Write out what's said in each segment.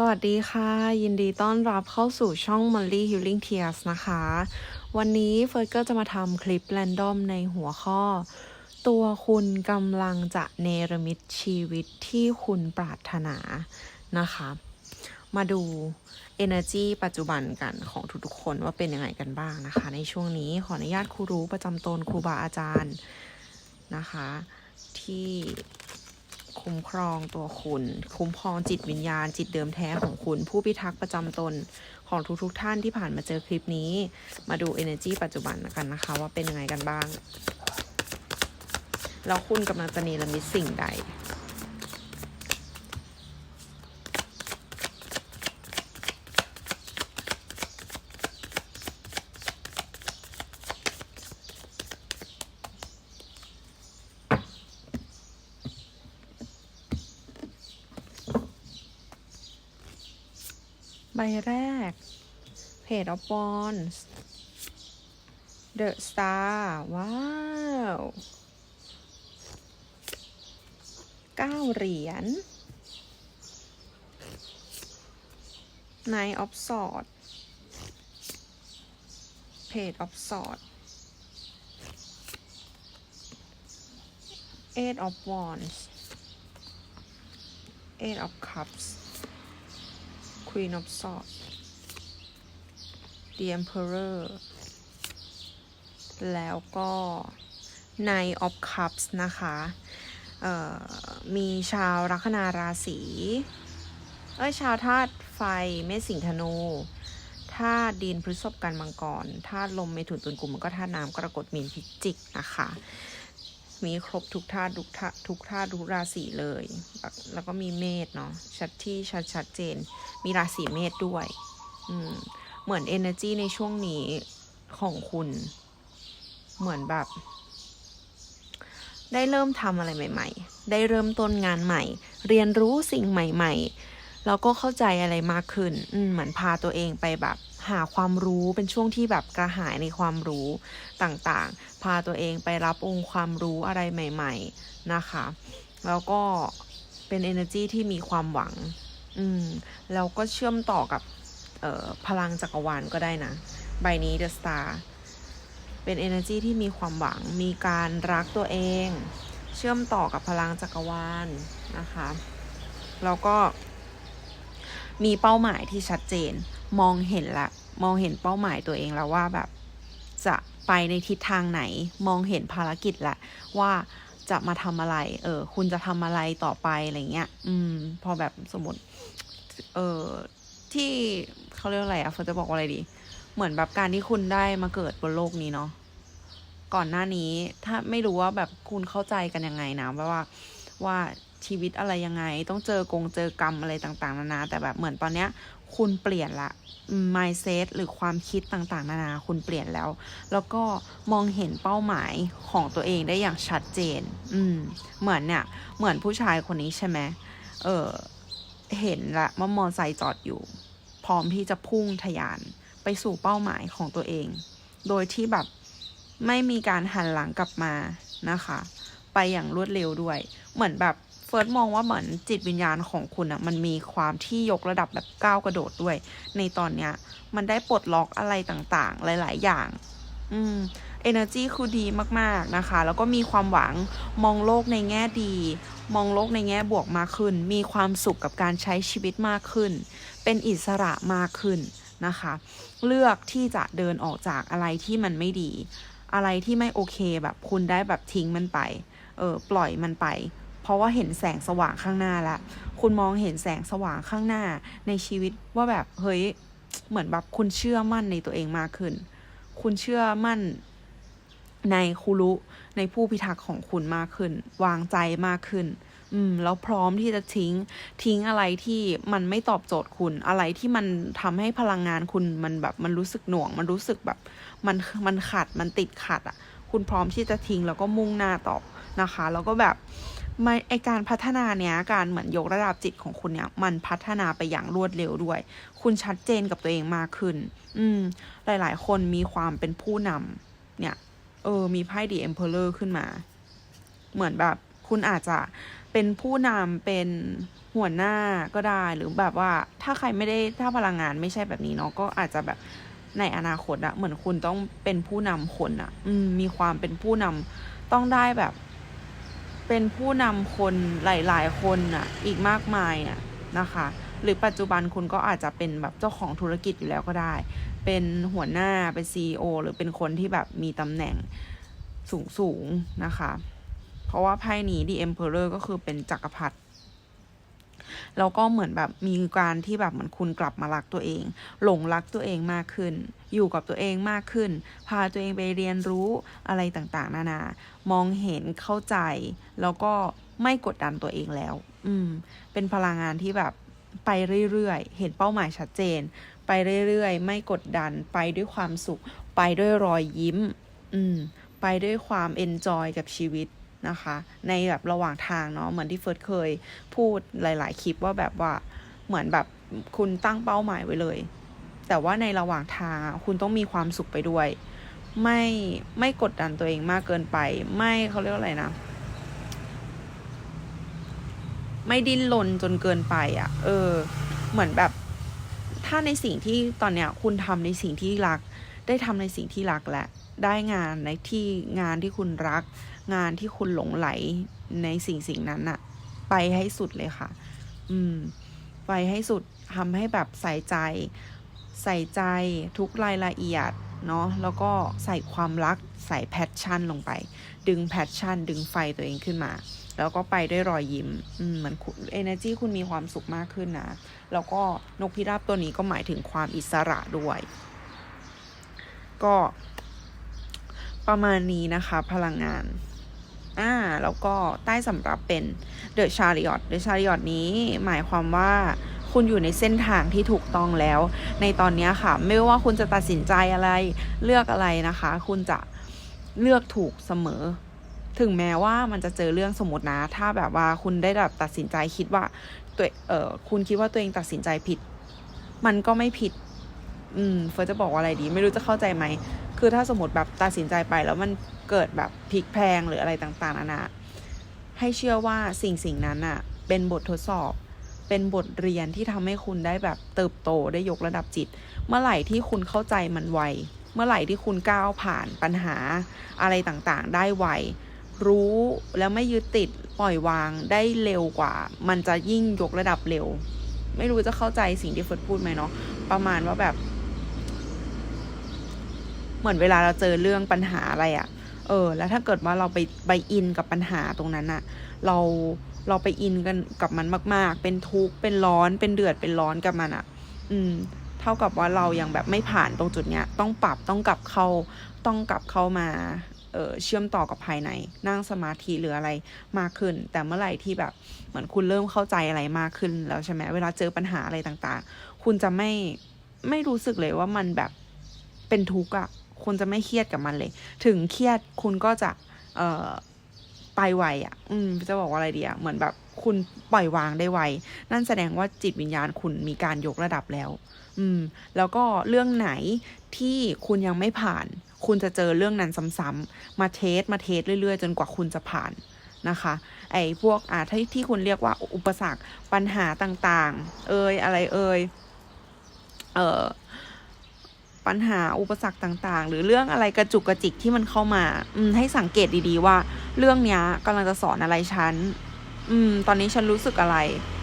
สวัสดีค่ะ ยินดีต้อนรับเข้าสู่ช่อง Molly Healing Tears นะคะ วันนี้เฟิร์สก็จะมาทำคลิปแรนดอมในหัวข้อ ตัวคุณกำลังจะเนรมิตชีวิตที่คุณปรารถนานะคะ มาดู energy ปัจจุบันกันของทุกๆคนว่าเป็นยังไงกันบ้างนะคะ ในช่วงนี้ขออนุญาตครูรู้ประจำตนครูบาอาจารย์นะคะ ที่ คุ้มครองตัวคุณ คุ้มครองจิตวิญญาณ จิตเดิมแท้ของคุณ ผู้พิทักษ์ประจำตนของทุกๆทท่านที่ผ่านมาเจอคลิปนี้ มาดู energy ปัจจุบันกันนะคะ ว่าเป็นยังไงกันบ้าง แล้วคุณกำลังจะเนรมิตสิ่งใด ใบแรก Page of Wands The Star ว้าวเก้าเหรียญ Nine of Swords Page of Swords Eight of Wands Eight of Cups Queen of Swords The Emperor แล้วก็ Nine of Cups นะคะมีชาวลัคนาราศีเอ้ยชาวธาตุไฟเมษสิงธนูธาตุดินพฤษภกันมังกรธาตุลมเมถุนตุลกุมก็ธาตุน้ำกรกฎมีนพิจิกนะคะ มีครบทุกธาตุทุกธาตุทุกธาตุทุกราศีเลย แล้วก็มีเมษเนาะชัดที่ชัดชัดเจน มีราศีเมษด้วย อืม เหมือน energy ในช่วงนี้ของคุณ เหมือนแบบ ได้เริ่มทำอะไรใหม่ ๆ ได้เริ่มต้นงานใหม่ เรียนรู้สิ่งใหม่ ๆ แล้วก็เข้าใจอะไรมากขึ้น อืม เหมือนพาตัวเองไปแบบหาความรู้เป็นช่วงที่แบบกระหายในความรู้ต่างๆ พาตัวเองไปรับองค์ความรู้อะไรใหม่ ๆนะคะ แล้วก็เป็น energy ที่มีความหวัง อืม แล้วก็เชื่อมต่อกับพลังจักรวาลก็ได้นะ ใบนี้ The Star เป็น energy ที่มีความหวัง มีการรักตัวเอง เชื่อมต่อกับพลังจักรวาลนะคะ แล้วก็มีเป้าหมายที่ชัดเจน มองเห็นละ มองเห็นเป้าหมายตัวเองแล้วว่าแบบ ไปในทิศทางไหนมองเห็นภารกิจละว่าจะมาทำอะไร เออ คุณจะทำอะไรต่อไปอะไรเงี้ย อืม พอแบบสมมติ เออที่เขาเรียกว่าอะไรอะเฟิร์จะบอกว่าอะไรดี เหมือนแบบการที่คุณได้มาเกิดบนโลกนี้เนาะ ก่อนหน้านี้ถ้าไม่รู้ว่าแบบคุณเข้าใจกันยังไงนะว่าว่าว่าชีวิตอะไรยังไง ต้องเจอกงเจอกรรมอะไรต่าง ๆ นานาแต่แบบเหมือนตอนเนี้ย คุณเปลี่ยนละ mindset หรือความคิดต่างๆ นานาคุณเปลี่ยนแล้ว แล้วก็มองเห็นเป้าหมายของตัวเองได้อย่างชัดเจน อืม เหมือนเนี่ย เหมือนผู้ชายคนนี้ใช่ไหมเออเห็นละว่ามอไซค์จอดอยู่ พร้อมที่จะพุ่งทะยานไปสู่เป้าหมายของตัวเอง โดยที่แบบไม่มีการหันหลังกลับมานะคะ ไปอย่างรวดเร็วด้วย เหมือนแบบ เฟิร์สมองว่าเหมือนจิตวิญญาณของคุณอะมันมีความที่ยกระดับแบบก้าวกระโดดด้วย ในตอนเนี้ย มันได้ปลดล็อกอะไรต่างๆ หลาย ๆ อย่าง อืม energy คือดีมากๆนะคะ แล้วก็มีความหวังมองโลกในแง่ดี มองโลกในแง่บวกมากขึ้น มีความสุขกับการใช้ชีวิตมากขึ้น เป็นอิสระมากขึ้นนะคะ เลือกที่จะเดินออกจากอะไรที่มันไม่ดี อะไรที่ไม่โอเคแบบคุณได้แบบทิ้งมันไป เออปล่อยมันไป ราะว่าเห็นแสงสว่างข้างหน้าละ คุณมองเห็นแสงสว่างข้างหน้าในชีวิตว่าแบบเฮ้ยเหมือนแบบคุณเชื่อมั่นในตัวเองมากขึ้น คุณเชื่อมั่นในคุรุในผู้พิทักษ์ของคุณมากขึ้น วางใจมากขึ้น อืม แล้วพร้อมที่จะทิ้ง ทิ้งอะไรที่มันไม่ตอบโจทย์คุณ อะไรที่มันทำให้พลังงานคุณมันแบบมันรู้สึกหน่วง มันรู้สึกแบบมันมันขัดมันติดขัดอะ่ะ คุณพร้อมที่จะทิ้งแล้วก็มุ่งหน้าต่อนะคะ แล้วก็แบบ ไม่ไอการพัฒนาเนี้ยการเหมือนยกระดับจิตของคุณเนี้ยมันพัฒนาไปอย่างรวดเร็วด้วย คุณชัดเจนกับตัวเองมากขึ้น อืม หลาย ๆ คนมีความเป็นผู้นำเนี่ย เออ มีไพ่ดีเอ็มเพลเลอร์ขึ้นมา เหมือนแบบคุณอาจจะเป็นผู้นำเป็นหัวหน้าก็ได้หรือแบบว่าถ้าใครไม่ได้ถ้าพลังงานไม่ใช่แบบนี้เนาะก็อาจจะแบบในอนาคตอะเหมือนคุณต้องเป็นผู้นำคนอะอืมมีความเป็นผู้นำต้องได้แบบ เป็นผู้นำคนหลาย ๆ คนอะอีกมากมายอะนะคะ หรือปัจจุบันคุณก็อาจจะเป็นแบบเจ้าของธุรกิจอยู่แล้วก็ได้ เป็นหัวหน้าเป็น CEO หรือเป็นคนที่แบบมีตำแหน่งสูงสูงๆนะคะ เพราะว่าไพ่นี้ The Emperor ก็คือเป็นจักรพรรดิ แล้วก็เหมือนแบบมีการที่แบบเหมือนคุณกลับมารักตัวเอง หลงรักตัวเองมากขึ้น อยู่กับตัวเองมากขึ้น พาตัวเองไปเรียนรู้อะไรต่างๆ นานามองเห็นเข้าใจ แล้วก็ไม่กดดันตัวเองแล้ว อืม เป็นพลังงานที่แบบไปเรื่อยๆ เห็นเป้าหมายชัดเจน ไปเรื่อยๆ ไม่กดดัน ไปด้วยความสุข ไปด้วยรอยยิ้ม อืม ไปด้วยความเอนจอยกับชีวิต นะคะ ในแบบระหว่างทางเนาะเหมือนที่เฟิร์สเคยพูดหลาย ๆ คลิปว่าแบบว่าเหมือนแบบคุณตั้งเป้าหมายไว้เลย แต่ว่าในระหว่างทางคุณต้องมีความสุขไปด้วย ไม่ไม่กดดันตัวเองมากเกินไป ไม่เขาเรียกว่าอะไรนะไม่ดิ้นรนจนเกินไปอะ่ะ เออ เหมือนแบบ ถ้าในสิ่งที่ตอนเนี้ย คุณทำในสิ่งที่รัก ได้ทำในสิ่งที่รักแหละ ได้งานในที่งานที่คุณรัก งานที่คุณหลงไหลในสิ่งสิ่งนั้นอะไปให้สุดเลยค่ะ อืม ไปให้สุดทำให้แบบใส่ใจ ใส่ใจทุกรายละเอียดเนาะแล้วก็ใส่ความรักใส่แพชชั่นลงไป ดึงแพชชั่น ดึงไฟตัวเองขึ้นมา แล้วก็ไปด้วยรอยยิ้มอืมเหมือนเอเนจีคุณมีความสุขมากขึ้นนะ แล้วก็นกพิราบตัวนี้ก็หมายถึงความอิสระด้วย ก็ ประมาณนี้นะคะ พลังงาน อ่า แล้วก็ใต้สำรับเป็นเดอะชาริออตเดอะชาริออตนี้หมายความว่าคุณอยู่ในเส้นทางที่ถูกต้องแล้ว ในตอนนี้ค่ะ ไม่ว่าคุณจะตัดสินใจอะไรเลือกอะไรนะคะ คุณจะเลือกถูกเสมอ ถึงแม้ว่ามันจะเจอเรื่องสมมตินะ ถ้าแบบว่าคุณได้แบบตัดสินใจคิดว่าตัวเออคุณคิดว่าตัวเองตัดสินใจผิด มันก็ไม่ผิด อืมเฟิร์สจะบอกว่าอะไรดี ไม่รู้จะเข้าใจไหม คือถ้าสมมติแบบตัดสินใจไปแล้วมันเกิดแบบพลิกแพลงหรืออะไรต่างๆนานาให้เชื่อว่าสิ่งสิ่งนั้นอะเป็นบททดสอบ เป็นบทเรียนที่ทำให้คุณได้แบบเติบโตได้ยกระดับจิต เมื่อไหร่ที่คุณเข้าใจมันไว เมื่อไหร่ที่คุณก้าวผ่านปัญหาอะไรต่างๆ ได้ไว รู้แล้วไม่ยึดติดปล่อยวางได้เร็วกว่า มันจะยิ่งยกระดับเร็ว ไม่รู้จะเข้าใจสิ่งที่เฟิร์สพูดไหมเนาะประมาณว่าแบบ เหมือนเวลาเราเจอเรื่องปัญหาอะไรอะ่ะ เออ แล้วถ้าเกิดว่าเราไปไปอินกับปัญหาตรงนั้นอะ่ะ เราเราไปอินกันกับมันมาก ๆ เป็นทุกข์เป็นร้อนเป็นเดือดเป็นร้อนกับมันอะ่ะ อืม เท่ากับว่าเรายังแบบไม่ผ่านตรงจุดเนี้ย ต้องปรับต้องกลับเข้าต้องกลับเข้ามาเออเชื่อมต่อกับภายในนั่งสมาธิหรืออะไรมากขึ้น แต่เมื่อไหร่ที่แบบเหมือนคุณเริ่มเข้าใจอะไรมากขึ้น แล้วใช่ไหมเวลาเจอปัญหาอะไรต่างๆ คุณจะไม่ไม่รู้สึกเลยว่ามันแบบเป็นทุกข์อะ คุณจะไม่เครียดกับมันเลย ถึงเครียดคุณก็จะ เอ่อไปไวอะอืม จะบอกว่าอะไรดีอะเหมือนแบบคุณปล่อยวางได้ไว นั่นแสดงว่าจิตวิญญาณคุณมีการยกระดับแล้ว อืม แล้วก็เรื่องไหนที่คุณยังไม่ผ่าน คุณจะเจอเรื่องนั้นซ้ำๆ มาเทส มาเทสเรื่อยๆ จนกว่าคุณจะผ่านนะคะ ไอ้พวกอ่าที่ที่คุณเรียกว่าอุปสรรคปัญหาต่างๆ เอ่ยอะไรเอ่ยเอ่อ ปัญหาอุปสรรคต่าง ๆ หรือเรื่องอะไรกระจุกกระจิกที่มันเข้ามาอืมให้สังเกตดีๆว่า เรื่องเนี้ยกำลังจะสอนอะไรฉันอืม ตอนนี้ฉันรู้สึกอะไร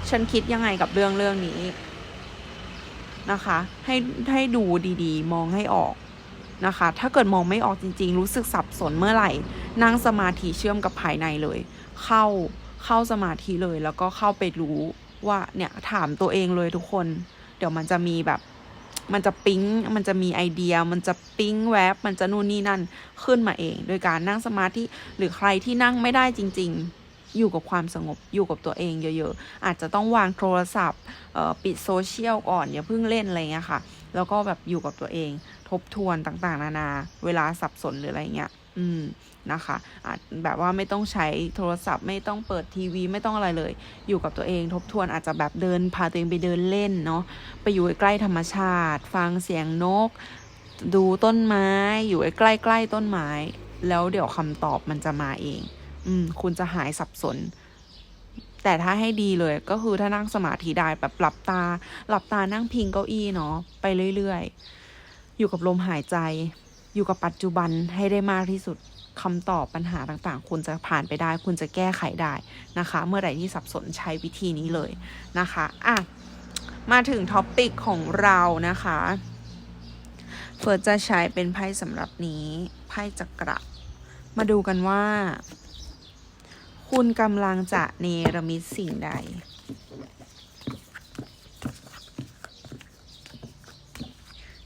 ฉันคิดยังไงกับเรื่องเรื่องนี้นะคะ ให้ให้ดูดีๆ มองให้ออกนะคะ ถ้าเกิดมองไม่ออกจริง ๆ รู้สึกสับสนเมื่อไหร่ นั่งสมาธิเชื่อมกับภายในเลย เข้าเข้าสมาธิเลย แล้วก็เข้าไปรู้ว่าเนี่ยถามตัวเองเลยทุกคน เดี๋ยวมันจะมีแบบ มันจะปิ๊ง มันจะมีไอเดีย มันจะปิ๊งแวบ มันจะนู่นนี่นั่นขึ้นมาเอง โดยการนั่งสมาธิหรือใครที่นั่งไม่ได้จริง ๆ อยู่กับความสงบ อยู่กับตัวเองเยอะๆ อาจจะต้องวางโทรศัพท์ปิดโซเชียลก่อนอย่าเพิ่งเล่นอะไรเงี้ยค่ะ แล้วก็แบบอยู่กับตัวเอง ทบทวนต่างๆ นานา เวลาสับสนหรืออะไรเงี้ย อืม นะคะอาจแบบว่าไม่ต้องใช้โทรศัพท์ไม่ต้องเปิดทีวีไม่ต้องอะไรเลย อยู่กับตัวเองทบทวนอาจจะแบบเดินพาตัวเองไปเดินเล่นเนาะไปอยู่ใกล้ธรรมชาติ ฟังเสียงนก ดูต้นไม้ อยู่ใกล้ๆต้นไม้ แล้วเดี๋ยวคำตอบมันจะมาเอง อืมคุณจะหายสับสนแต่ถ้าให้ดีเลยก็คือถ้านั่งสมาธิได้แบบหลับตา หลับตานั่งพิงเก้าอี้เนาะไปเรื่อยๆ อยู่กับลมหายใจ อยู่กับปัจจุบันให้ได้มากที่สุด คำตอบปัญหาต่างๆ คุณจะผ่านไปได้ คุณจะแก้ไขได้นะคะ เมื่อไหร่ที่สับสนใช้วิธีนี้เลยนะคะอะมาถึงท็อปปิกของเรานะคะเฟิร์สจะใช้เป็นไพ่สำหรับนี้ไพ่จักระมาดูกันว่า คุณกำลังจะเนรมิตสิ่งใด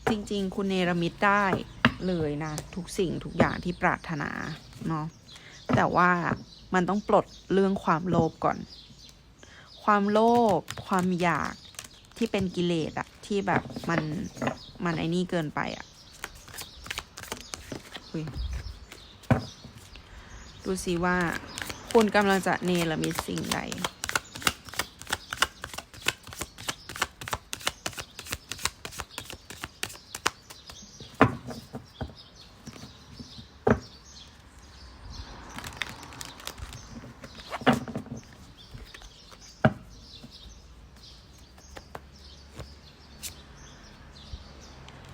จริงๆ คุณเนรมิตได้ เลยนะ ทุกสิ่งทุกอย่างที่ปรารถนาเนาะแต่ว่ามันต้องปลดเรื่องความโลภก่อน ความโลภความอยากที่เป็นกิเลสอะที่แบบมันมันไอ้นี่เกินไปอะดูสิว่า คุณกำลังจะเนรมิตสิ่งใด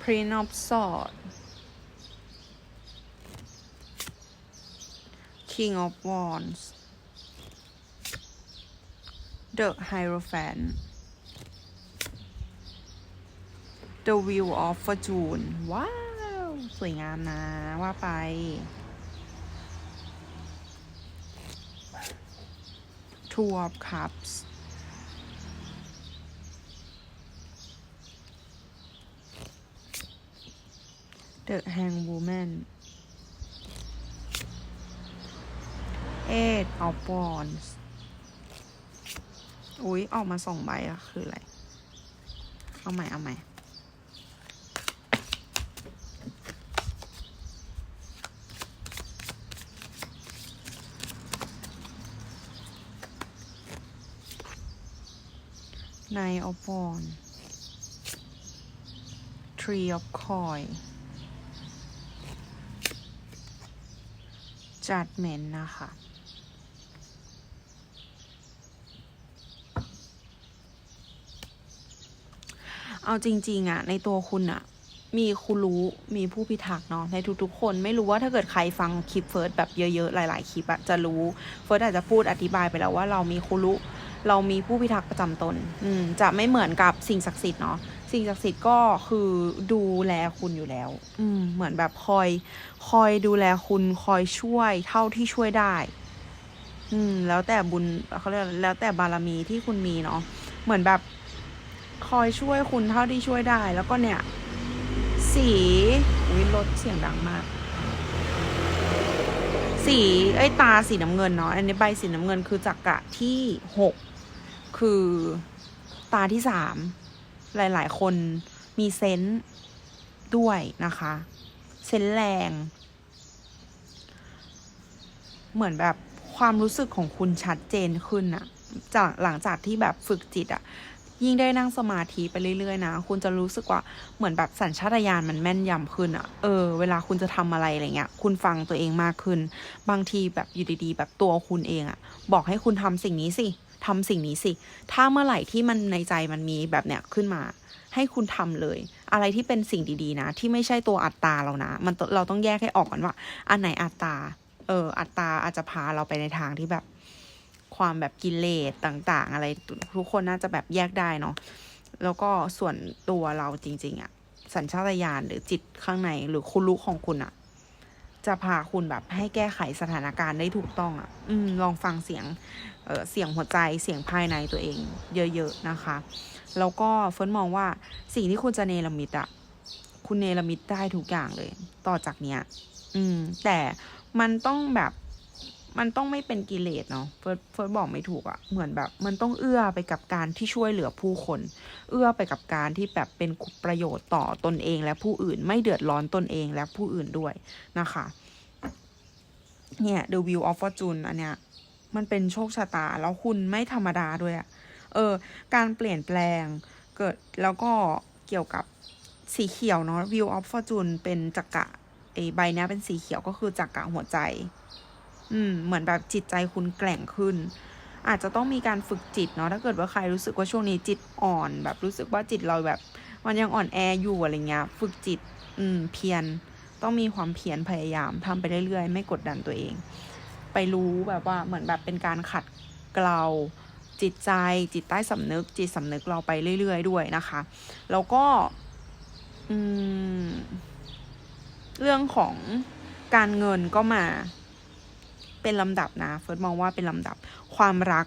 Prince of Swords King of Wands The Hierophant The Wheel of Fortune ว้าว สวยงามนะ ว่าไป Two of Cups The Hang Woman Eight of Wands อุ๊ย ออกมาสองใบอะคืออะไร เอาใหม่ เอาใหม่ Nine of Wands Three of Coin Judgment นะคะ เอาจริงๆอะในตัวคุณอะมีครูรู้มีผู้พิทักษ์เนาะในทุกๆ คนไม่รู้ว่าถ้าเกิดใครฟังคลิปเฟิร์สแบบเยอะๆ หลาย ๆ คลิปอะจะรู้ เฟิร์สอาจจะพูดอธิบายไปแล้วว่าเรามีครูรู้ เรามีผู้พิทักษ์ประจำตน อืมจะไม่เหมือนกับสิ่งศักดิ์สิทธิ์เนาะสิ่งศักดิ์สิทธิ์ก็คือดูแลคุณอยู่แล้ว อืมเหมือนแบบคอย คอยดูแลคุณคอยช่วยเท่าที่ช่วยได้ อืม แล้วแต่บุญเขาเรียกแล้วแต่บารมีที่คุณมีเนาะเหมือนแบบคอยช่วยคุณเท่าที่ช่วยได้ แล้วก็เนี่ย สีอุ้ยรถเสียงดังมาก สีไอ้ตาสีน้ำเงินเนาะอันนี้ใบสีน้ำเงินคือจักระที่หก คือตาที่สามหลาย ๆ คนมีเซนส์ด้วยนะคะ เซนแรง เหมือนแบบความรู้สึกของคุณชัดเจนขึ้นอะจากหลังจากที่แบบฝึกจิตอะยิ่งได้นั่งสมาธิไปเรื่อยๆนะ คุณจะรู้สึกว่าเหมือนแบบสัญชาตญาณมันแม่นยำขึ้นอะเออ เวลาคุณจะทำอะไรอะไรเงี้ย คุณฟังตัวเองมากขึ้น บางทีแบบอยู่ดีๆ แบบตัวคุณเองอะบอกให้คุณทำสิ่งนี้สิ ทำสิ่งนี้สิ ถ้าเมื่อไหร่ที่มันในใจมันมีแบบเนี้ยขึ้นมา ให้คุณทำเลย อะไรที่เป็นสิ่งดีๆนะ ที่ไม่ใช่ตัวอัตตาเรานะ มันเราต้องแยกให้ออกกันว่า อันไหนอัตตา เออ อัตตาอาจจะพาเราไปในทางที่แบบ ความแบบกิเลสต่างๆ อะไรทุกคนน่าจะแบบแยกได้เนาะ แล้วก็ส่วนตัวเราจริง ๆอะสัญชาตญาณหรือจิตข้างในหรือคุณรู้ของคุณอะ จะพาคุณแบบให้แก้ไขสถานการณ์ได้ถูกต้องอะอืม ลองฟังเสียงเออเสียงหัวใจเสียงภายในตัวเองเยอะๆนะคะ แล้วก็เฟิร์นมองว่าสิ่งที่คุณจะเนรมิตอะคุณเนรมิตได้ทุกอย่างเลย ต่อจากเนี้ย อืม แต่มันต้องแบบ มันต้องไม่เป็นกิเลสเนาะเฟิร์สเฟิร์สบอกไม่ถูกอะเหมือนแบบ มันต้องเอื้อไปกับการที่ช่วยเหลือผู้คน เอื้อไปกับการที่แบบเป็นประโยชน์ต่อตนเองและผู้อื่น ไม่เดือดร้อนตนเองและผู้อื่นด้วยนะคะ เนี่ย The Wheel of Fortune อันเนี้ย มันเป็นโชคชะตา แล้วคุณไม่ธรรมดาด้วยอะเออ การเปลี่ยนแปลงเกิดแล้วก็เกี่ยวกับสีเขียวเนาะ Wheel of Fortune เป็นจักระไอใบเนี้ยเป็นสีเขียวก็คือจักระหัวใจ อืมเหมือนแบบจิตใจคุณแกร่งขึ้น อาจจะต้องมีการฝึกจิตเนาะถ้าเกิดว่าใครรู้สึกว่าช่วงนี้จิตอ่อนแบบรู้สึกว่าจิตเราแบบ มันยังอ่อนแออยู่อะไรเงี้ยฝึกจิต อืมเพียรต้องมีความเพียรพยายามทำไปเรื่อยๆ ไม่กดดันตัวเอง ไปรู้แบบว่าเหมือนแบบเป็นการขัดเกลาจิตใจจิตใต้สำนึก จิตสำนึกเราไปเรื่อยๆ ด้วยนะคะ แล้วก็อืมเรื่องของการเงินก็มา เป็นลำดับนะเฟิร์สมองว่าเป็นลำดับความรัก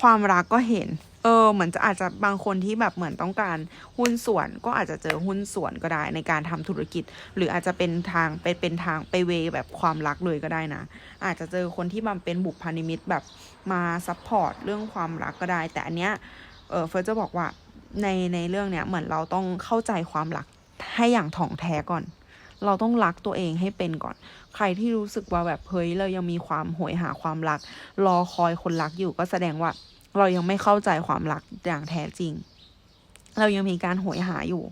ความรักก็เห็น เออ เหมือนจะอาจจะบางคนที่แบบเหมือนต้องการหุ้นส่วน ก็อาจจะเจอหุ้นส่วนก็ได้ในการทำธุรกิจ หรืออาจจะเป็นทางไปเป็นทางไปเวแบบความรักเลยก็ได้นะ อาจจะเจอคนที่มันเป็นบุพพานิมิตแบบมาซัพพอร์ตเรื่องความรักก็ได้ แต่อันเนี้ยเออเฟิร์สจะบอกว่าในในเรื่องเนี้ยเหมือนเราต้องเข้าใจความรักให้อย่างถ่องแท้ก่อน เราต้องรักตัวเองให้เป็นก่อน ใครที่รู้สึกว่าแบบเฮ้ยเรายังมีความโหยหาความรัก รอคอยคนรักอยู่ก็แสดงว่า เรายังไม่เข้าใจความรักอย่างแท้จริง เรายังมีการโหยหาอยู่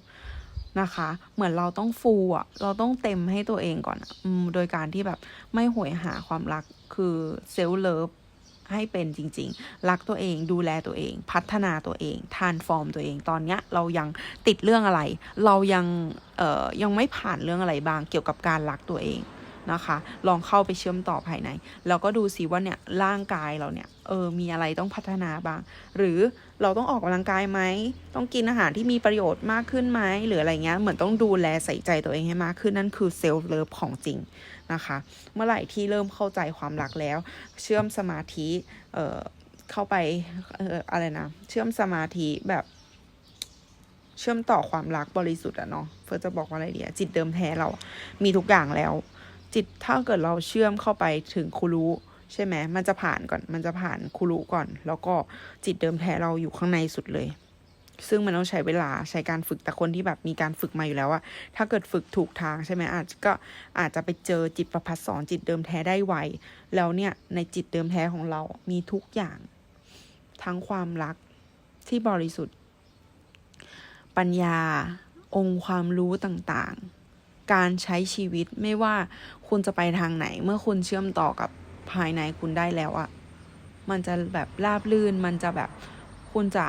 นะคะ เหมือนเราต้องฟูอะ เราต้องเต็มให้ตัวเองก่อนอโดยการที่แบบไม่โหยหาความรักคือเซลล์เลิฟ ให้เป็นจริง ๆ รักตัวเองดูแลตัวเอง พัฒนาตัวเองทานฟอร์มตัวเองตอนเนี้ยเรายังติดเรื่องอะไร เรายังเอ่อยังไม่ผ่านเรื่องอะไรบางเกี่ยวกับการรักตัวเอง นะคะ ลองเข้าไปเชื่อมต่อภายใน แล้วก็ดูสิว่าเนี่ยร่างกายเราเนี่ยเออมีอะไรต้องพัฒนาบ้าง หรือเราต้องออกกำลังกายไหม ต้องกินอาหารที่มีประโยชน์มากขึ้นไหมหรืออะไรเงี้ยเหมือนต้องดูแลใส่ใจตัวเองให้มากขึ้นนั่นคือเซลฟ์เลิฟของจริงนะคะ เมื่อไหร่ที่เริ่มเข้าใจความรักแล้ว เชื่อมสมาธิเอ่อเข้าไปเอ่ออะไรนะเชื่อมสมาธิแบบเชื่อมต่อความรักบริสุทธิ์อะเนาะเฟิร์สจะบอกว่าอะไรดีอะจิตเดิมแท้เรา มีทุกอย่างแล้ว จิตถ้าเกิดเราเชื่อมเข้าไปถึงคุรู้ใช่ไหมมันจะผ่านก่อน มันจะผ่านคุรู้ก่อน แล้วก็จิตเดิมแท้เราอยู่ข้างในสุดเลย ซึ่งมันต้องใช้เวลาใช้การฝึกแต่คนที่แบบมีการฝึกมาอยู่แล้วอะถ้าเกิดฝึกถูกทางใช่ไหมอาจจะก็อาจจะไปเจอจิตประพัดสอนจิตเดิมแท้ได้ไวแล้วเนี่ยในจิตเดิมแท้ของเรามีทุกอย่าง ทั้งความรักที่บริสุทธิ์ ปัญญาองค์ความรู้ต่างๆ การใช้ชีวิตไม่ว่าคุณจะไปทางไหน เมื่อคุณเชื่อมต่อกับภายในคุณได้แล้วอะมันจะแบบราบลื่น มันจะแบบคุณจะ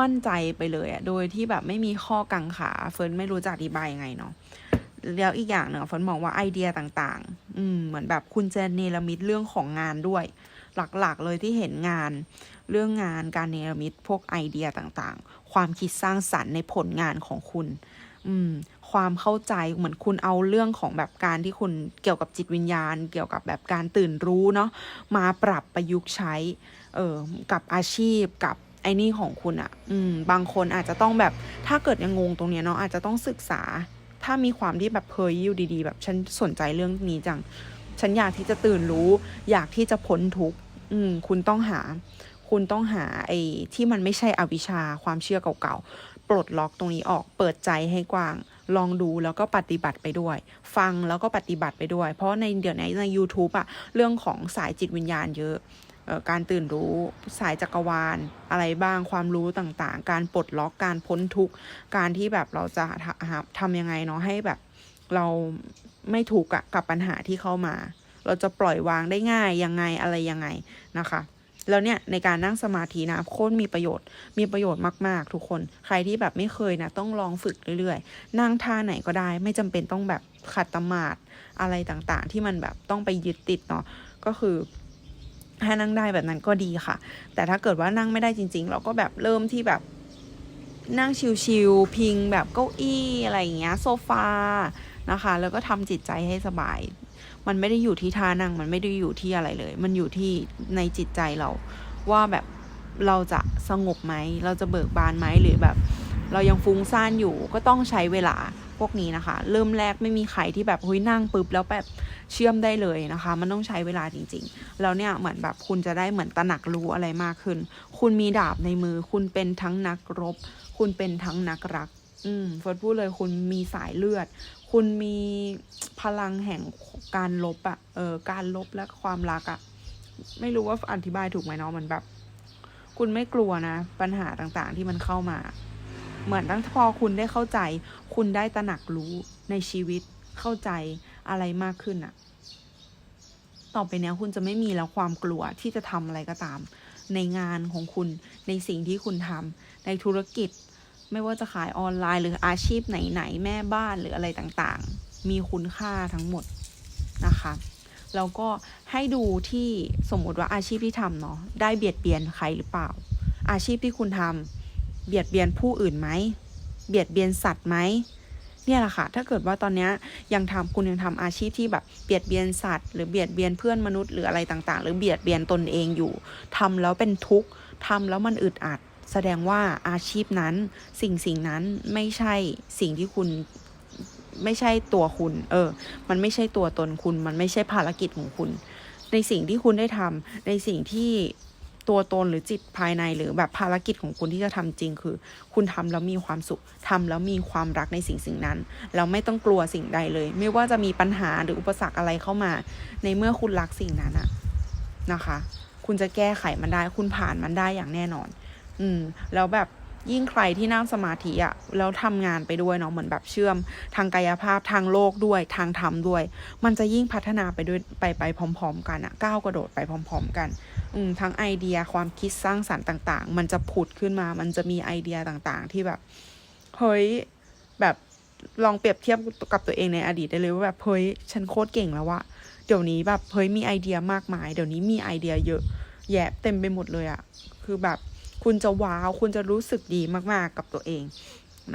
มั่นใจไปเลยอะโดยที่แบบไม่มีข้อกังขา เฟิร์นไม่รู้จะอธิบายยังไงเนาะแล้วอีกอย่างหนึ่งเฟิร์นมองว่าไอเดียต่างๆ อืมเหมือนแบบคุณจะเนรมิตเรื่องของงานด้วย หลักๆเลยที่เห็นงาน เรื่องงานการเนรมิตพวกไอเดียต่างๆ ความคิดสร้างสรรค์ในผลงานของคุณ อืม ความเข้าใจเหมือนคุณเอาเรื่องของแบบการที่คุณเกี่ยวกับจิตวิญญาณ เกี่ยวกับแบบการตื่นรู้เนาะมาปรับประยุกต์ใช้ เออกับอาชีพกับไอ้นี่ของคุณอะอืม บางคนอาจจะต้องแบบถ้าเกิดยังงงตรงเนี้ยเนาะอาจจะต้องศึกษา ถ้ามีความที่แบบเพยอยู่ดี ๆ แบบฉันสนใจเรื่องนี้จัง ฉันอยากที่จะตื่นรู้ อยากที่จะพ้นทุกข์อืม คุณต้องหา คุณต้องหาไอ้ที่มันไม่ใช่อวิชชาความเชื่อเก่าๆ ปลดล็อกตรงนี้ออก เปิดใจให้กว้าง ลองดูแล้วก็ปฏิบัติไปด้วย ฟังแล้วก็ปฏิบัติไปด้วย เพราะในเดี๋ยวนี้ใน YouTube อะเรื่องของสายจิตวิญญาณเยอะการตื่นรู้สายจักรวาล อะไรบ้างความรู้ต่างๆ การปลดล็อกการพ้นทุกข์การที่แบบเราจะทำยังไงเนาะให้แบบเราไม่ถูกกับปัญหาที่เข้ามา เราจะปล่อยวางได้ง่ายยังไงอะไรยังไงนะคะ แล้วเนี่ยในการนั่งสมาธินะโคตรมีประโยชน์ มีประโยชน์มาก ๆ ทุกคน ใครที่แบบไม่เคยนะ ต้องลองฝึกเรื่อย ๆ นั่งท่าไหนก็ได้ ไม่จำเป็นต้องแบบขัดตมาดอะไรต่างๆ ที่มันแบบต้องไปยึดติดเนาะก็คือถ้านั่งได้แบบนั้นก็ดีค่ะ แต่ถ้าเกิดว่านั่งไม่ได้จริง ๆ เราก็แบบเริ่มที่แบบนั่งชิวๆพิงแบบเก้าอี้อะไรอย่างเงี้ยโซฟานะคะ แล้วก็ทำจิตใจให้สบาย มันไม่ได้อยู่ที่ท่านั่ง มันไม่ได้อยู่ที่อะไรเลย มันอยู่ที่ในจิตใจเรา ว่าแบบเราจะสงบไหม เราจะเบิกบานไหมหรือแบบ เรายังฟุ้งซ่านอยู่ก็ต้องใช้เวลาพวกนี้นะคะ เริ่มแรกไม่มีใครที่แบบเฮ้ยนั่งปุ๊บแล้วแบบเชื่อมได้เลยนะคะ มันต้องใช้เวลาจริงๆ แล้วเนี่ยเหมือนแบบคุณจะได้เหมือนตระหนักรู้อะไรมากขึ้น คุณมีดาบในมือ คุณเป็นทั้งนักรบ คุณเป็นทั้งนักรัก อืมฟิร์สพูดเลยคุณมีสายเลือด คุณมีพลังแห่งการลบอะเออการลบและความรักอะไม่รู้ว่าอธิบายถูกไหมเนาะมันแบบ คุณไม่กลัวนะ ปัญหาต่างๆที่มันเข้ามา เหมือนตั้งพอคุณได้เข้าใจ คุณได้ตระหนักรู้ในชีวิตเข้าใจอะไรมากขึ้นอะต่อไปเนี้ยคุณจะไม่มีแล้วความกลัวที่จะทำอะไรก็ตาม ในงานของคุณในสิ่งที่คุณทำในธุรกิจ ไม่ว่าจะขายออนไลน์หรืออาชีพไหนๆแม่บ้านหรืออะไรต่างๆ มีคุณค่าทั้งหมดนะคะแล้วก็ให้ดูที่สมมติว่าอาชีพที่ทำเนาะได้เบียดเบียนใครหรือเปล่า อาชีพที่คุณทำเบียดเบียนผู้อื่นไหมเบียดเบียนสัตว์ไหมเนี่ยแหละค่ะถ้าเกิดว่าตอนนี้ยยังทำคุณยังทำอาชีพที่แบบเบียดเบียนสัตว์หรือเบียดเบียนเพื่อนมนุษย์หรืออะไรต่างๆ หรือเบียดเบียนตนเองอยู่ทำแล้วเป็นทุกข์ทำแล้วมันอึดอัด แสดงว่าอาชีพนั้นสิ่งสิ่งนั้นไม่ใช่สิ่งที่คุณไม่ใช่ตัวคุณ เออ มันไม่ใช่ตัวตนคุณ มันไม่ใช่ภารกิจของคุณ ในสิ่งที่คุณได้ทำในสิ่งที่ตัวตนหรือจิตภายในหรือแบบภารกิจของคุณที่จะทำจริงคือ คุณทำแล้วมีความสุขทำแล้วมีความรักในสิ่งสิ่งนั้นแล้วไม่ต้องกลัวสิ่งใดเลย ไม่ว่าจะมีปัญหาหรืออุปสรรคอะไรเข้ามา ในเมื่อคุณรักสิ่งนั้นอะนะคะ คุณจะแก้ไขมันได้ คุณผ่านมันได้อย่างแน่นอน อืม แล้วแบบยิ่งใครที่นั่งสมาธิอะแล้วทำงานไปด้วยเนาะเหมือนแบบเชื่อม ทางกายภาพทางโลกด้วยทางธรรมด้วย มันจะยิ่งพัฒนาไปด้วยไปไปพร้อม ๆ กันอะก้าวกระโดดไปพร้อม ๆ กัน อืมทั้งไอเดียความคิดสร้างสรรค์ต่าง ๆ มันจะผุดขึ้นมา มันจะมีไอเดียต่างๆ ที่แบบเฮ้ยแบบลองเปรียบเทียบกับตัวเองในอดีตได้เลยว่าแบบเฮ้ยฉันโคตรเก่งแล้วอะเดี๋ยวนี้แบบเฮ้ยมีไอเดียมากมาย เดี๋ยวนี้มีไอเดียเยอะแยะเต็มไปหมดเลยอะคือแบบ คุณจะว้าว คุณจะรู้สึกดีมาก ๆ กับตัวเอง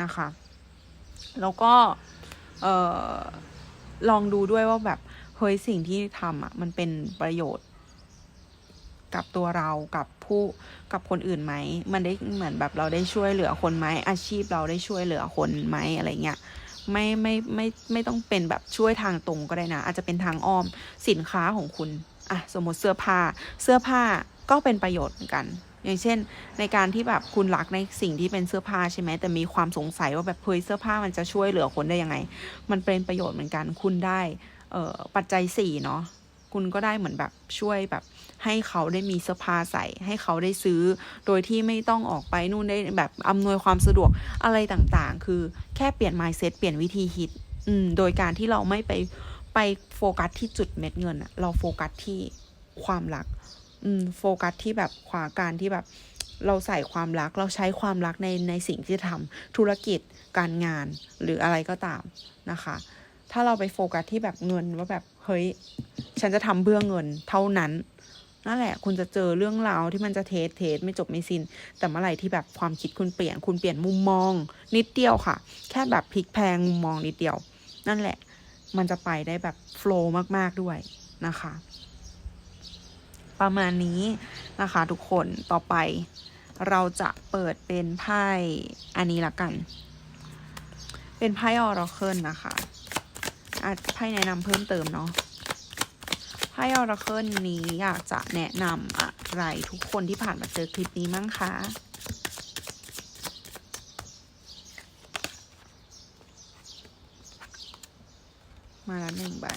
นะคะ แล้วก็อลองดูด้วยว่าแบบเฮ้ยสิ่งที่ทำอะ มันเป็นประโยชน์ กับตัวเรากับผู้กับคนอื่นไหม มันได้เหมือนแบบเราได้ช่วยเหลือคนไหมอาชีพเราได้ช่วยเหลือคนไหมอะไรเงี้ยไม่ไม่ไม่ไม่ต้องเป็นแบบช่วยทางตรงก็ได้นะ อาจจะเป็นทางอ้อมสินค้าของคุณ อะ สมมติเสื้อผ้า เสื้อผ้าก็เป็นประโยชน์เหมือนกัน อย่างเช่น ในการที่แบบคุณรักในสิ่งที่เป็นเสื้อผ้าใช่ไหมแต่มีความสงสัยว่าแบบเฮ้ยเสื้อผ้ามันจะช่วยเหลือคนได้ยังไง มันเป็นประโยชน์เหมือนกัน คุณได้เออปัจจัยสี่เนาะคุณก็ได้เหมือนแบบช่วยแบบให้เขาได้มีเสื้อผ้าใส่ ให้เขาได้ซื้อ โดยที่ไม่ต้องออกไปนู่นได้แบบอำนวยความสะดวกอะไรต่างๆ คือแค่เปลี่ยน mindset เปลี่ยนวิธีคิดอืมโดยการที่เราไม่ไปไปโฟกัสที่จุดเม็ดเงินเราโฟกัสที่ความรัก โฟกัสที่แบบขวาการที่แบบเราใส่ความรักเราใช้ความรักในในสิ่งที่ทำธุรกิจการงานหรืออะไรก็ตามนะคะ ถ้าเราไปโฟกัสที่แบบเงินว่าแบบเฮ้ยฉันจะทำเพื่อเงินเท่านั้นนั่นแหละ คุณจะเจอเรื่องราวที่มันจะเทสเทสไม่จบไม่สิน้น แต่เมื่อไหร่ที่แบบความคิดคุณเปลี่ยนคุณเปลี่ยนมุมมอง นิดเดียวค่ะ แค่แบบพลิกแพลงมุมมองนิดเดียว นั่นแหละ มันจะไปได้แบบโฟล์มากๆด้วยนะคะ ประมาณนี้นะคะทุกคนต่อไปเราจะเปิดเป็นไพ่อันนี้ละกัน เป็นไพ่ออร์เคิลนะคะอะไพ่แนะนำเพิ่มเติมเนาะไพ่ออร์เคิลนี้อยากจะแนะนำอะไรทุกคนที่ผ่านมาเจอคลิปนี้มั้งคะมาแล้วหนึ่งใบ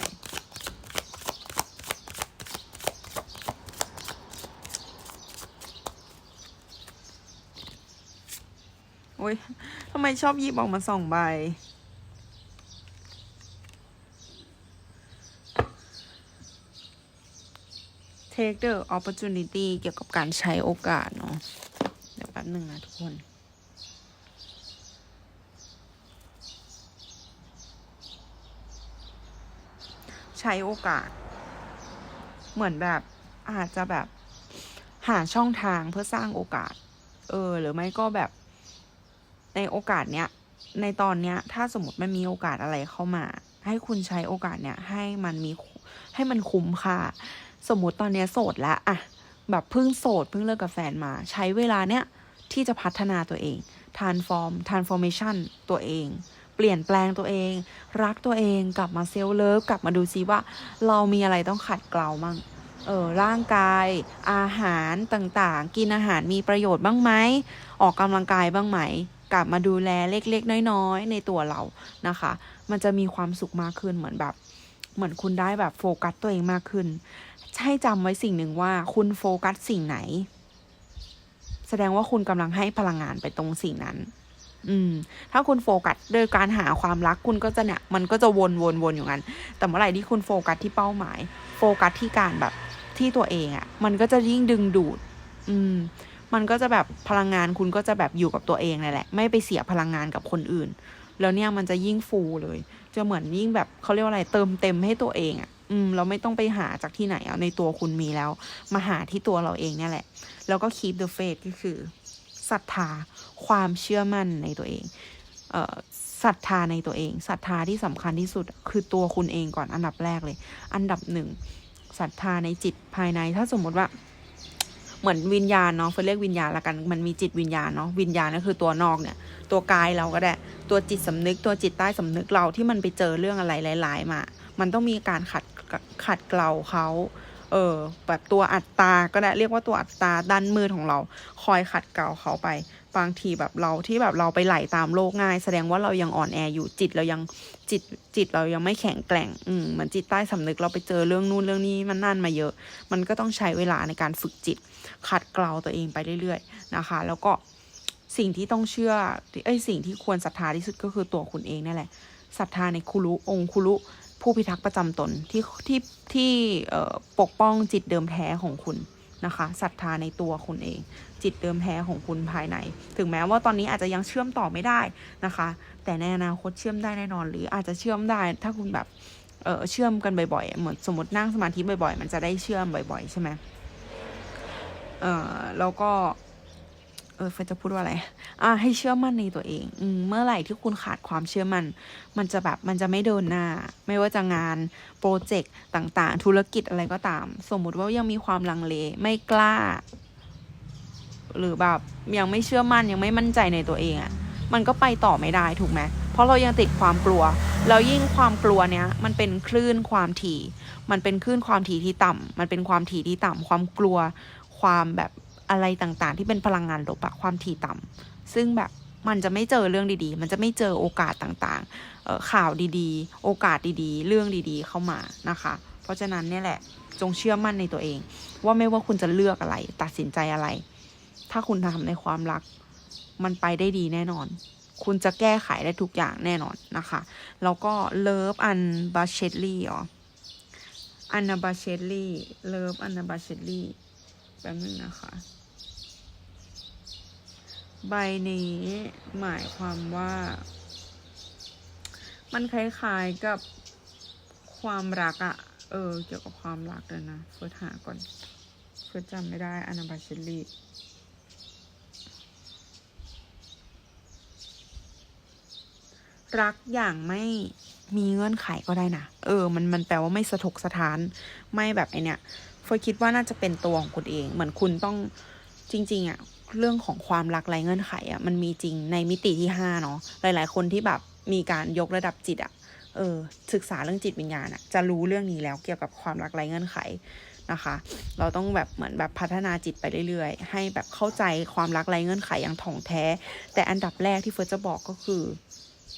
อ้ยทำไมชอบยิบออกมาสองใบ take the opportunity เกี่ยวกับการใช้โอกาสเนาะ เดี๋ยวแป๊บหนึ่งนะทุกคนใช้โอกาส เหมือนแบบอาจจะแบบหาช่องทางเพื่อสร้างโอกาส เออ หรือไม่ก็แบบ ในโอกาสเนี้ยในตอนเนี้ย ถ้าสมมติมันมีโอกาสอะไรเข้ามา ให้คุณใช้โอกาสเนี้ยให้มันมีให้มันคุ้มค่าสมมติตอนเนี้ยโสดแล้วอะแบบเพิ่งโสดเพิ่งเลิกกับแฟนมา ใช้เวลาเนี้ยที่จะพัฒนาตัวเอง transform transformation ตัวเอง เปลี่ยนแปลงตัวเอง รักตัวเองกลับมาเซลเลิฟกลับมาดูซิว่า เรามีอะไรต้องขัดเกลามั่งเออร่างกาย อาหารต่างๆ กินอาหารมีประโยชน์บ้างไหม ออกกำลังกายบ้างไหม กลับมาดูแลเล็กๆ น้อยๆ ในตัวเรานะคะ มันจะมีความสุขมากขึ้นเหมือนแบบ เหมือนคุณได้แบบโฟกัสตัวเองมากขึ้น ให้จำไว้สิ่งหนึ่งว่าคุณโฟกัสสิ่งไหน แสดงว่าคุณกำลังให้พลังงานไปตรงสิ่งนั้น อืม ถ้าคุณโฟกัสโดยการหาความรักคุณก็จะเนี่ย มันก็จะวนวนวนอยู่งั้น แต่เมื่อไหร่ที่คุณโฟกัสที่เป้าหมาย โฟกัสที่การแบบที่ตัวเองอะ่ะ มันก็จะยิ่งดึงดูด อืม มันก็จะแบบพลังงานคุณก็จะแบบอยู่กับตัวเองเลยแหละ ไม่ไปเสียพลังงานกับคนอื่น แล้วเนี่ยมันจะยิ่งฟูเลย จะเหมือนยิ่งแบบเขาเรียกว่าอะไรเติมเต็มให้ตัวเองอะ่ะ อืมเราไม่ต้องไปหาจากที่ไหนเอาในตัวคุณมีแล้ว มาหาที่ตัวเราเองเนี่ยแหละ แล้วก็ keep the faith ก็คือศรัทธาความเชื่อมั่นในตัวเอง เอ่อศรัทธาในตัวเองศรัทธาที่สำคัญที่สุด คือตัวคุณเองก่อนอันดับแรกเลย อันดับหนึ่งศรัทธาในจิตภายในถ้าสมมติว่า เหมือนวิญญาณเนาะเฟิร์นเรียกวิญญาณละกันมันมีจิตวิญญาณเนาะวิญญาณก็คือตัวนอกเนี่ย ตัวกายเราก็ได้ ตัวจิตสำนึก ตัวจิตใต้สำนึกเราที่มันไปเจอเรื่องอะไรหลาย ๆ มา มันต้องมีการขัดขัดเกลาเขา เออแบบตัวอัตตาก็ได้เรียกว่าตัวอัตตาด้านมืดของเรา คอยขัดเกลาเขาไป บางทีแบบเราที่แบบเราไปไหลตามโลกง่าย แสดงว่าเรายังอ่อนแออยู่จิตเรายังจิตจิตเรายังไม่แข็งแกร่ง อืมเหมือนจิตใต้สำนึกเราไปเจอเรื่องนู่นเรื่องนี้มันนั่นมาเยอะ มันก็ต้องใช้เวลาในการฝึกจิต ขัดเกลาตัวเองไปเรื่อยๆนะคะ แล้วก็สิ่งที่ต้องเชื่อเอ้ยสิ่งที่ควรศรัทธาที่สุดก็คือตัวคุณเองนั่นแหละศรัทธาในคุรุองคุรุ ผู้พิทักษ์ประจำตนที่ที่ที่ปกป้องจิตเดิมแท้ของคุณนะคะศรัทธาในตัวคุณเอง จิตเดิมแท้ของคุณภายใน ถึงแม้ว่าตอนนี้อาจจะยังเชื่อมต่อไม่ได้นะคะ แต่ในอนาคตเชื่อมได้แน่นอน หรืออาจจะเชื่อมได้ถ้าคุณแบบเเชื่อมกันบ่อยๆเหมือนสมมตินั่งสมาธิบ่อยๆ มันจะได้เชื่อมบ่อย ๆ ใช่ไหมเออแล้วก็ ออเฟจะพูดว่าอะไรอ่าให้เชื่อมั่นในตัวเอง อืมเมื่อไหร่ที่คุณขาดความเชื่อมั่น มันจะแบบมันจะไม่เดินหน้า ไม่ว่าจะงานโปรเจกต์ต่างๆ ธุรกิจอะไรก็ตาม สมมุติว่ายังมีความลังเลไม่กล้า หรือแบบยังไม่เชื่อมั่นยังไม่มั่นใจในตัวเองอะ่ะมันก็ไปต่อไม่ได้ถูกไหมเพราะเรายังติดความกลัว แล้วยิ่งความกลัวเนี้ยมันเป็นคลื่นความถี่ มันเป็นคลื่นความถี่ที่ต่ำมันเป็นความถี่ที่ต่ำความกลัว ความแบบ อะไรต่างๆ ที่เป็นพลังงานลบอะความถี่ต่ำซึ่งแบบมันจะไม่เจอเรื่องดีๆ มันจะไม่เจอโอกาสต่างๆ ข่าวดีๆ โอกาสดีๆ เรื่องดีๆ เข้ามานะคะ เพราะฉะนั้นเนี่ยแหละจงเชื่อมั่นในตัวเอง ว่าไม่ว่าคุณจะเลือกอะไร ตัดสินใจอะไร ถ้าคุณทำในความรัก มันไปได้ดีแน่นอน คุณจะแก้ไขได้ทุกอย่างแน่นอนนะคะ แล้วก็เลิฟอันบาเชตลี่อ๋ออันนาบาเชตลี่เลิฟอันนาบาเชตลี่ แป๊บนึงนะคะ ใบนี้หมายความว่า มันคล้ายๆกับความรักอะเออ เกี่ยวกับความรักเลยนะเฟิร์สหาก่อนเฟิร์สจำไม่ได้อนาบาเชลลี่รักอย่างไม่มีเงื่อนไขก็ได้นะ เออ มันมันแปลว่าไม่สะทกสะท้าน ไม่แบบไอเนี้ย ยคิดว่าน่าจะเป็นตัวของคุณเอง เหมือนคุณต้องจริง ๆอะเรื่องของความรักไรเงื่อนไขอะมันมีจริงในมิติที่ห้าเนาะหลาย ๆ คนที่แบบมีการยกระดับจิตอะเออศึกษาเรื่องจิตวิญญาณอะจะรู้เรื่องนี้แล้วเกี่ยวกับความรักไรเงื่อนไขนะคะ เราต้องแบบเหมือนแบบพัฒนาจิตไปเรื่อยๆ ให้แบบเข้าใจความรักไรเงื่อนไขอย่างถ่องแท้ แต่อันดับแรกที่เฟิร์สจะบอกก็คือ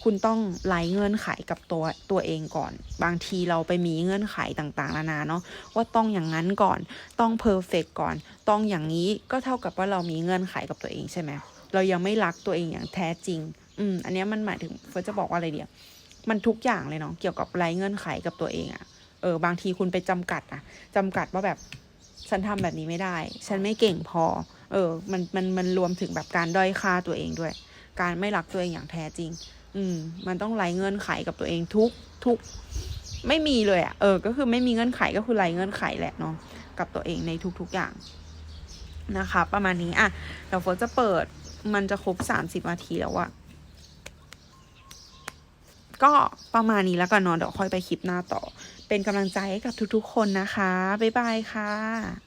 คุณต้องไล่เงื่อนไขกับตัวตัวเองก่อน บางทีเราไปมีเงื่อนไขต่างๆนานาเนาะว่าต้องอย่างนั้นก่อน ต้องเพอร์เฟกก่อน ต้องอย่างนี้ก็เท่ากับว่าเรามีเงื่อนไขกับตัวเองใช่ไหมเรายังไม่รักตัวเองอย่างแท้จริง อืม อันนี้มันหมายถึงเฟิร์สจะบอกว่าอะไรเดียวมันทุกอย่างเลยเนาะเกี่ยวกับไร้เงื่อนไขกับตัวเองอะเออบางทีคุณไปจำกัดอะจำกัดว่าแบบฉันทำแบบนี้ไม่ได้ ฉันไม่เก่งพอ เออ มันมันมันรวมถึงแบบการด้อยค่าตัวเองด้วย การไม่รักตัวเองอย่างแท้จริง อืม มันต้องไล่เงื่อนไขกับตัวเองทุกทุกไม่มีเลยอะ่ะ เออ ก็คือไม่มีเงื่อนไขก็คือไล่เงื่อนไขแหละเนาะกับตัวเองในทุกๆอย่างนะคะ ประมาณนี้อะเดี๋ยวโฟจะเปิดมันจะครบสามสิบนาทีแล้วอะก็ประมาณนี้แล้วกันเนาะเดี๋ยวค่อยไปคลิปหน้าต่อ เป็นกำลังใจให้กับทุกๆคนนะคะ บ๊ายบายค่ะ